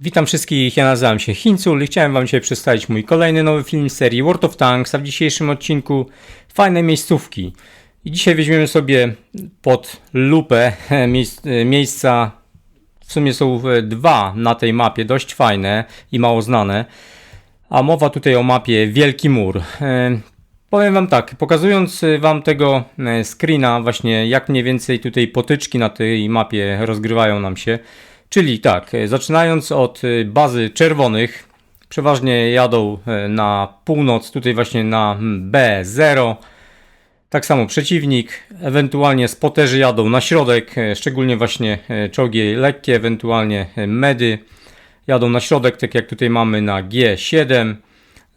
Witam wszystkich, ja nazywam się Hincul i chciałem wam dzisiaj przedstawić mój kolejny nowy film serii World of Tanks, a w dzisiejszym odcinku fajne miejscówki. I dzisiaj weźmiemy sobie pod lupę miejsc, miejsca, w sumie są dwa na tej mapie, dość fajne i mało znane. A mowa tutaj o mapie Wielki Mur. E, Powiem wam tak, pokazując wam tego e, screena, właśnie jak mniej więcej tutaj potyczki na tej mapie rozgrywają nam się. Czyli tak, e, zaczynając od e, bazy czerwonych, przeważnie jadą e, na północ, tutaj właśnie na mm, B0. Tak samo przeciwnik, ewentualnie spoterzy jadą na środek, szczególnie właśnie czołgi lekkie, ewentualnie medy jadą na środek, tak jak tutaj mamy na G7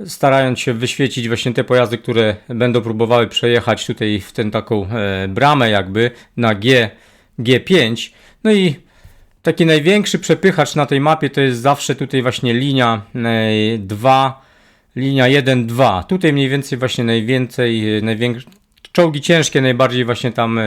starając się wyświecić właśnie te pojazdy, które będą próbowały przejechać tutaj w tę taką bramę jakby na G, G5. No i taki największy przepychacz na tej mapie to jest zawsze tutaj właśnie linia e, 2, linia 1-2. Tutaj mniej więcej właśnie najwięcej, e, największe czołgi ciężkie najbardziej właśnie tam e,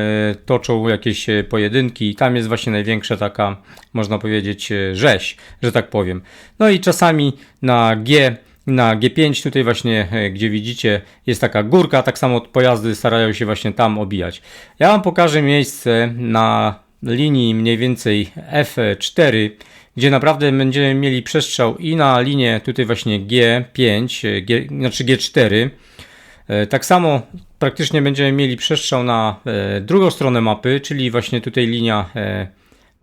toczą jakieś e, pojedynki i tam jest właśnie największa taka, można powiedzieć, rzeź, że tak powiem. No i czasami na G na G5 tutaj właśnie, gdzie widzicie, jest taka górka, tak samo pojazdy starają się właśnie tam obijać. Ja Wam pokażę miejsce na linii mniej więcej F4, gdzie naprawdę będziemy mieli przestrzał i na linię tutaj właśnie G5, e, G, znaczy G4. E, Tak samo praktycznie będziemy mieli przestrzał na e, drugą stronę mapy, czyli właśnie tutaj linia e,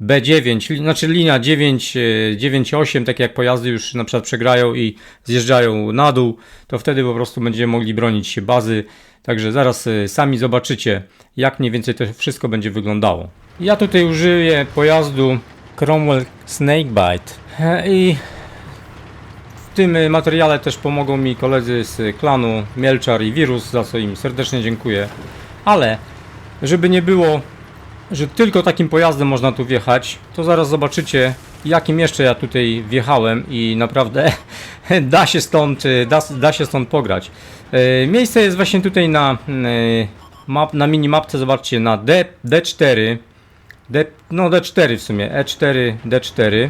B9, li- znaczy linia 9, e, 9,8, tak jak pojazdy już na przykład przegrają i zjeżdżają na dół, to wtedy po prostu będziemy mogli bronić się bazy. Także zaraz sami zobaczycie, jak mniej więcej to wszystko będzie wyglądało. Ja tutaj użyję pojazdu Cromwell Snakebite E, i w tym e, materiale też pomogą mi koledzy z klanu Mielczar i Wirus, za co im serdecznie dziękuję. Ale żeby nie było że tylko takim pojazdem można tu wjechać, to zaraz zobaczycie, jakim jeszcze ja tutaj wjechałem i naprawdę da się stąd, da, da się stąd pograć. E, Miejsce jest właśnie tutaj na, y, map, na minimapce, zobaczcie, na D, D4, D, no D4 w sumie, E4, D4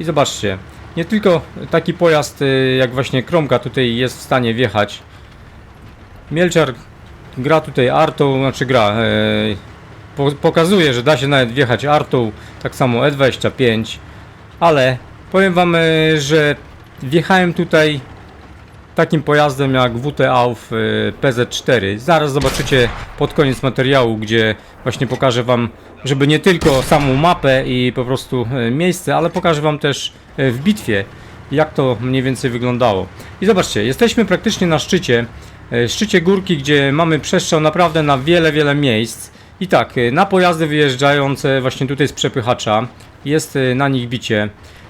i zobaczcie, nie tylko taki pojazd y, jak właśnie Kromka tutaj jest w stanie wjechać. Mielczar gra tutaj Artą, znaczy gra, e, po, pokazuje, że da się nawet wjechać Artą, tak samo E25, ale powiem wam, e, że wjechałem tutaj takim pojazdem jak WT Auf e, PZ4. Zaraz zobaczycie pod koniec materiału, gdzie właśnie pokażę wam, żeby nie tylko samą mapę i po prostu e, miejsce, ale pokażę wam też e, w bitwie, jak to mniej więcej wyglądało. I zobaczcie, jesteśmy praktycznie na szczycie, e, szczycie górki, gdzie mamy przestrzał naprawdę na wiele, wiele miejsc. I tak, na pojazdy wyjeżdżające właśnie tutaj z przepychacza jest na nich bicie.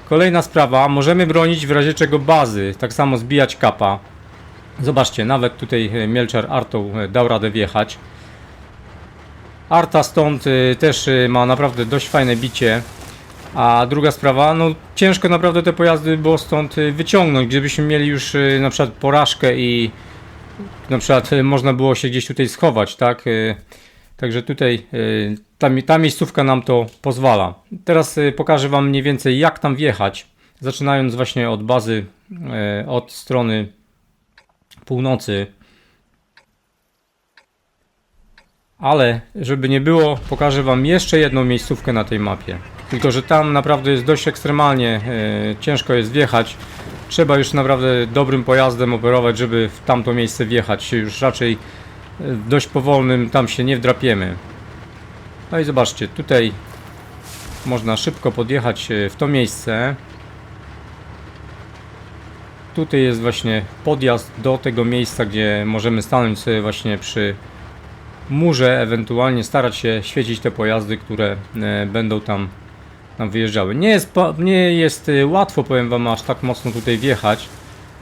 Kolejna sprawa, możemy bronić w razie czego bazy, tak samo zbijać kapa. Zobaczcie, nawet tutaj Mielczar Artą dał radę wjechać. Arta stąd y, też y, ma naprawdę dość fajne bicie. A druga sprawa, no ciężko naprawdę te pojazdy było stąd y, wyciągnąć, gdybyśmy mieli już na przykład porażkę i na przykład można było się gdzieś tutaj schować, tak? Także tutaj ta, ta miejscówka nam to pozwala. Teraz pokażę Wam mniej więcej jak tam wjechać. Zaczynając właśnie od bazy, od strony północy. Ale żeby nie było, pokażę Wam jeszcze jedną miejscówkę na tej mapie. Tylko, że tam naprawdę jest dość ekstremalnie y, ciężko jest wjechać. Trzeba już naprawdę dobrym pojazdem operować, żeby w tamto miejsce wjechać. Już raczej w dość powolnym, tam się nie wdrapiemy. No i zobaczcie, tutaj można szybko podjechać e, w to miejsce. Tutaj jest właśnie podjazd do tego miejsca, gdzie możemy stanąć sobie właśnie przy murze, ewentualnie starać się świecić te pojazdy, które e, będą tam, tam wyjeżdżały. Nie jest, nie jest e, łatwo, powiem Wam, aż tak mocno tutaj wjechać,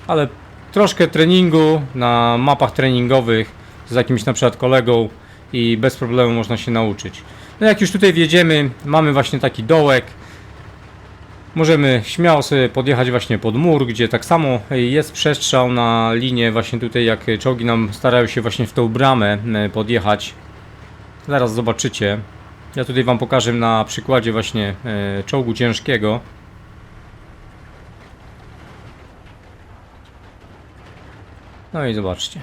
ale troszkę treningu na mapach treningowych z jakimś na przykład kolegą i bez problemu można się nauczyć. No jak już tutaj wjedziemy, mamy właśnie taki dołek. Możemy śmiało sobie podjechać właśnie pod mur, gdzie tak samo jest przestrzał na linię właśnie tutaj jak czołgi nam starają się właśnie w tą bramę e, podjechać. Zaraz zobaczycie. Ja tutaj Wam pokażę na przykładzie właśnie e, czołgu ciężkiego. No i zobaczcie.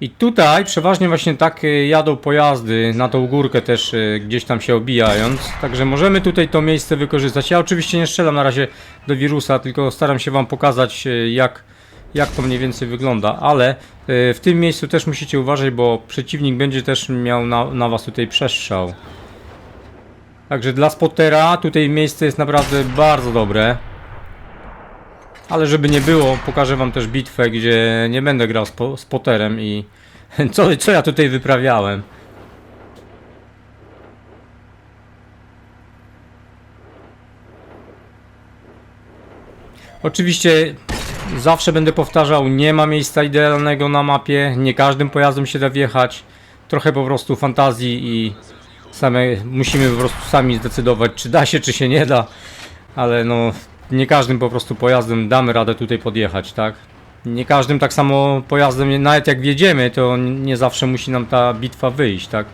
I tutaj przeważnie właśnie tak y, jadą pojazdy na tą górkę też y, gdzieś tam się obijając. Także możemy tutaj to miejsce wykorzystać. Ja oczywiście nie strzelam na razie do wirusa, tylko staram się wam pokazać y, jak, jak to mniej więcej wygląda. Ale w tym miejscu też musicie uważać, bo przeciwnik będzie też miał na, na was tutaj przestrzał. Także dla spotera tutaj miejsce jest naprawdę bardzo dobre. Ale żeby nie było, pokażę wam też bitwę, gdzie nie będę grał z, po, z Potterem i co, co ja tutaj wyprawiałem. Oczywiście zawsze będę powtarzał, nie ma miejsca idealnego na mapie, nie każdym pojazdem się da wjechać. Trochę po prostu fantazji i same musimy po prostu sami zdecydować, czy da się, czy się nie da. Ale no, nie każdym po prostu pojazdem damy radę tutaj podjechać, tak? Nie każdym tak samo pojazdem, nawet jak wjedziemy, to nie zawsze musi nam ta bitwa wyjść, tak?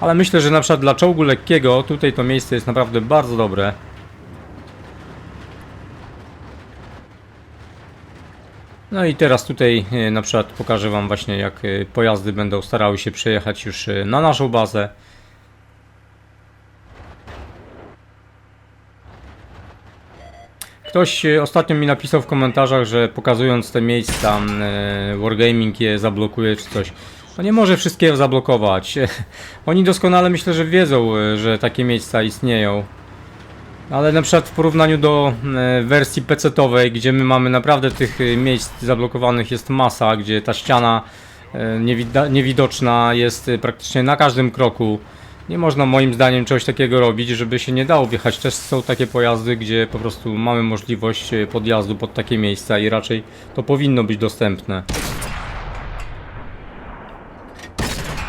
Ale myślę, że na przykład dla czołgu lekkiego tutaj to miejsce jest naprawdę bardzo dobre. No i teraz tutaj e, na przykład pokażę Wam właśnie jak e, pojazdy będą starały się przejechać już e, na naszą bazę. Ktoś e, ostatnio mi napisał w komentarzach, że pokazując te miejsca e, Wargaming je zablokuje czy coś. No nie może wszystkiego zablokować. Oni doskonale myślę, że wiedzą, e, że takie miejsca istnieją. Ale na przykład w porównaniu do wersji PC-owej, gdzie my mamy naprawdę tych miejsc zablokowanych jest masa, gdzie ta ściana niewidoczna jest praktycznie na każdym kroku. Nie można moim zdaniem czegoś takiego robić, żeby się nie dało wjechać. Też są takie pojazdy, gdzie po prostu mamy możliwość e, podjazdu pod takie miejsca i raczej to powinno być dostępne.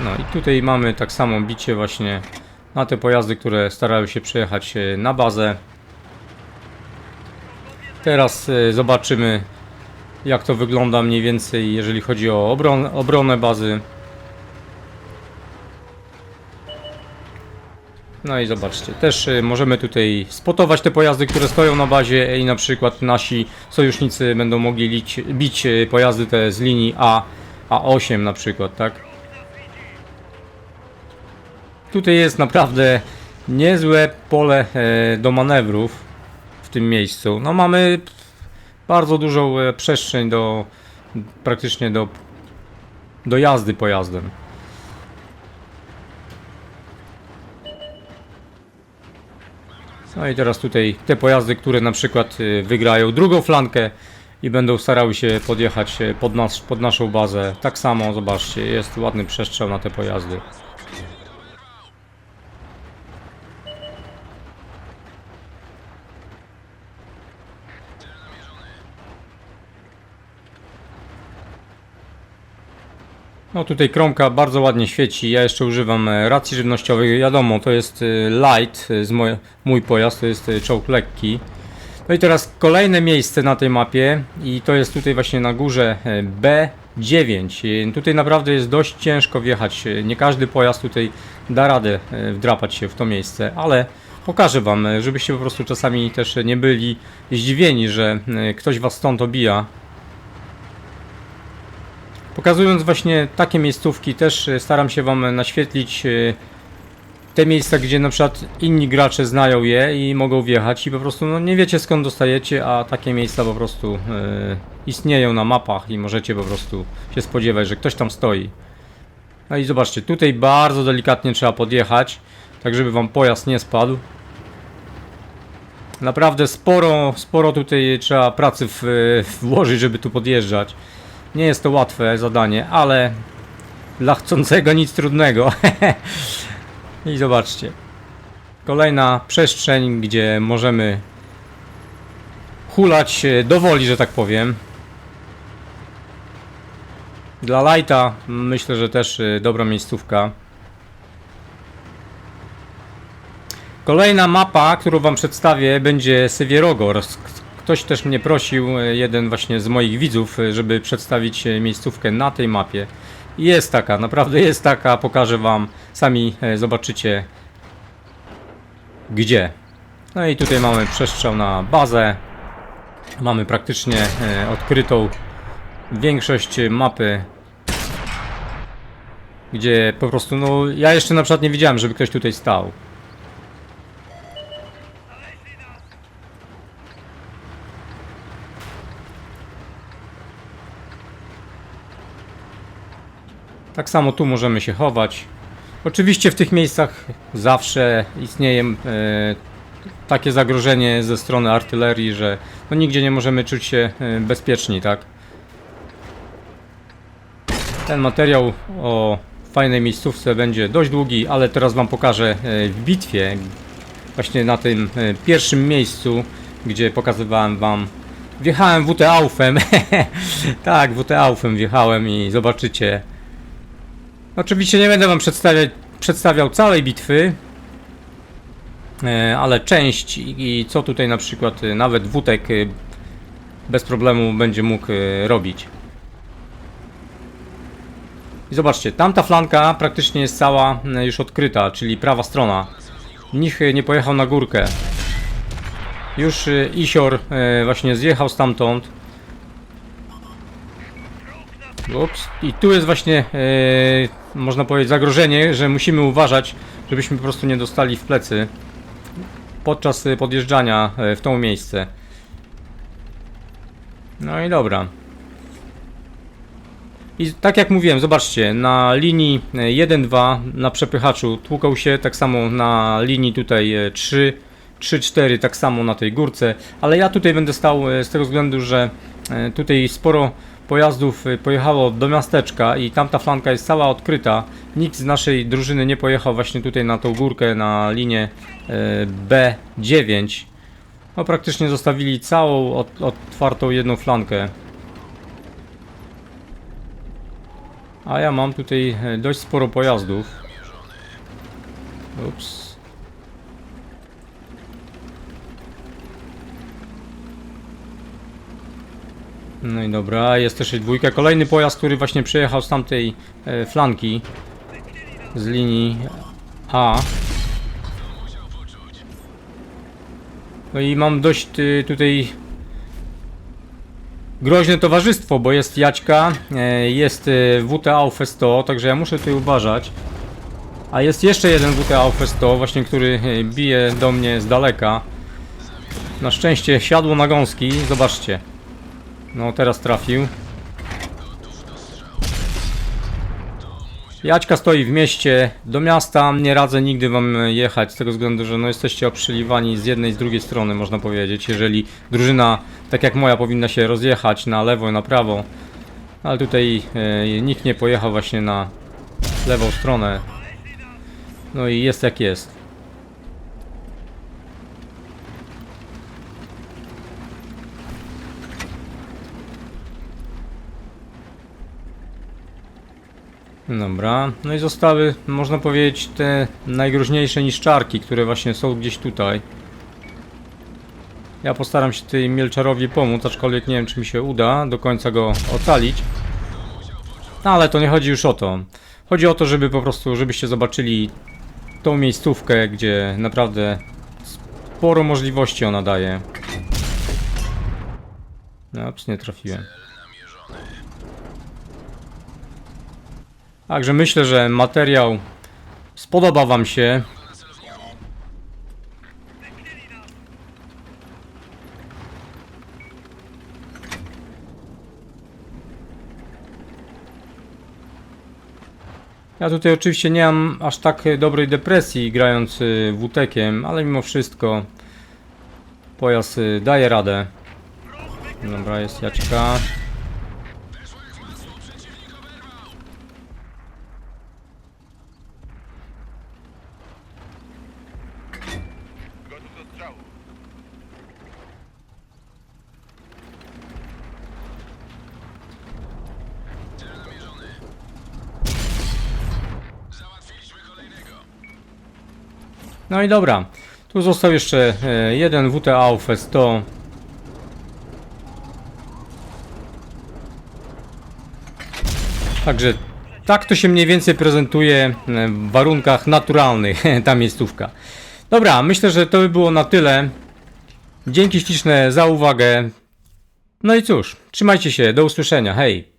No i tutaj mamy tak samo bicie właśnie na te pojazdy, które starają się przejechać e, na bazę. Teraz e, zobaczymy jak to wygląda mniej więcej jeżeli chodzi o obron obronę bazy. No i zobaczcie, też y, możemy tutaj spotować te pojazdy, które stoją na bazie i na przykład nasi sojusznicy będą mogli lić, bić y, pojazdy te z linii A, A8 na przykład, tak? Tutaj jest naprawdę niezłe pole e, do manewrów w tym miejscu. No mamy bardzo dużą e, przestrzeń do praktycznie do, do jazdy pojazdem. No i teraz tutaj te pojazdy, które na przykład y, wygrają drugą flankę i będą starały się podjechać y, pod, nas, pod naszą bazę. Tak samo, zobaczcie, jest ładny przestrzał na te pojazdy. No tutaj kromka bardzo ładnie świeci. Ja jeszcze używam e, racji żywnościowej. Wiadomo, to jest e, light, e, z moje, mój pojazd, to jest czołg lekki. No i teraz kolejne miejsce na tej mapie i to jest tutaj właśnie na górze e, B9. E, Tutaj naprawdę jest dość ciężko wjechać. Nie każdy pojazd tutaj da radę wdrapać się w to miejsce, ale pokażę wam, żebyście po prostu czasami też nie byli zdziwieni, że ktoś was stąd obija. Pokazując właśnie takie miejscówki, też e, staram się Wam naświetlić e, te miejsca, gdzie na przykład inni gracze znają je i mogą wjechać i po prostu no, nie wiecie skąd dostajecie, a takie miejsca po prostu e, istnieją na mapach i możecie po prostu się spodziewać, że ktoś tam stoi. No i zobaczcie, tutaj bardzo delikatnie trzeba podjechać, tak żeby Wam pojazd nie spadł. Naprawdę sporo, sporo tutaj trzeba pracy w, włożyć, żeby tu podjeżdżać. Nie jest to łatwe zadanie, ale dla chcącego nic trudnego. I zobaczcie. Kolejna przestrzeń, gdzie możemy hulać do że tak powiem. Dla lighta myślę, że też e, dobra miejscówka. Kolejna mapa, którą Wam przedstawię, będzie Sewierogor. Ktoś też mnie prosił, e, jeden właśnie z moich widzów, e, żeby przedstawić e, miejscówkę na tej mapie. Jest taka, naprawdę jest taka, pokażę Wam, sami zobaczycie gdzie. No i tutaj mamy przestrzał na bazę. Mamy praktycznie odkrytą większość mapy, gdzie po prostu, no ja jeszcze na przykład nie widziałem, żeby ktoś tutaj stał. Tak samo tu możemy się chować. Oczywiście w tych miejscach zawsze istnieje e, takie zagrożenie ze strony artylerii, że no nigdzie nie możemy czuć się e, bezpieczni, tak? Ten materiał o fajnej miejscówce będzie dość długi, ale teraz wam pokażę e, w bitwie, właśnie na tym pierwszym miejscu, gdzie pokazywałem wam Wjechałem WT Aufem, tak, WT Aufem wjechałem i zobaczycie. Oczywiście nie będę wam przedstawiać, przedstawiał całej bitwy, e, ale część i, co tutaj na przykład e, nawet Wutek e, bez problemu będzie mógł robić. I zobaczcie, tamta flanka praktycznie jest cała już odkryta, czyli prawa strona. Nich nie pojechał na górkę. Już Isior właśnie zjechał stamtąd. Ups. I tu jest właśnie, e, można powiedzieć, zagrożenie, że musimy uważać, żebyśmy po prostu nie dostali w plecy podczas e, podjeżdżania e, w to miejsce. No i dobra. I tak jak mówiłem, zobaczcie, na linii e, 1-2 na przepychaczu tłukał się, tak samo na linii tutaj e, 3, 3-4, tak samo na tej górce, ale ja tutaj będę stał z tego względu, że tutaj sporo pojazdów e, pojechało do miasteczka i tamta flanka jest cała odkryta. Nikt z naszej drużyny nie pojechał właśnie tutaj na tą górkę, na linię e, B9. No praktycznie zostawili całą ot- otwartą jedną flankę. A ja mam tutaj e, dość sporo pojazdów. Ups. No i dobra, jest też dwójka. Kolejny pojazd, który właśnie przejechał z tamtej e, flanki. Z linii A. No i mam dość y, tutaj groźne towarzystwo, bo jest Jaćka, e, jest y, WT Aufe 100, także ja muszę tutaj uważać. A jest jeszcze jeden WT Aufe 100, właśnie który e, bije do mnie z daleka. Na szczęście siadło na gąski, zobaczcie. No teraz trafił. Jaćka stoi w mieście, do miasta nie radzę nigdy wam jechać z tego względu, że no jesteście oprzeliwani z jednej i z drugiej strony można powiedzieć, jeżeli drużyna tak jak moja powinna się rozjechać na lewo i na prawo, ale tutaj e, nikt nie pojechał właśnie na lewą stronę. No i jest jak jest. Dobra, no i zostały, można powiedzieć, te najgroźniejsze niszczarki, które właśnie są gdzieś tutaj. Ja postaram się tej Mielczarowi pomóc, aczkolwiek nie wiem, czy mi się uda do końca go ocalić. No ale to nie chodzi już o to. Chodzi o to, żeby po prostu, żebyście zobaczyli tą miejscówkę, gdzie naprawdę sporo możliwości ona daje. No, nie trafiłem. Także myślę, że materiał spodoba Wam się. Ja tutaj oczywiście nie mam aż tak dobrej depresji grając y, WTEkiem, ale mimo wszystko pojazd y, daje radę. Dobra, jest Jaćka. No i dobra. Tu został jeszcze e, jeden WTA Aufe 100. Także tak to się mniej więcej prezentuje e, w warunkach naturalnych ta miejscówka. Dobra, myślę, że to by było na tyle. Dzięki śliczne za uwagę. No i cóż, trzymajcie się, do usłyszenia, hej!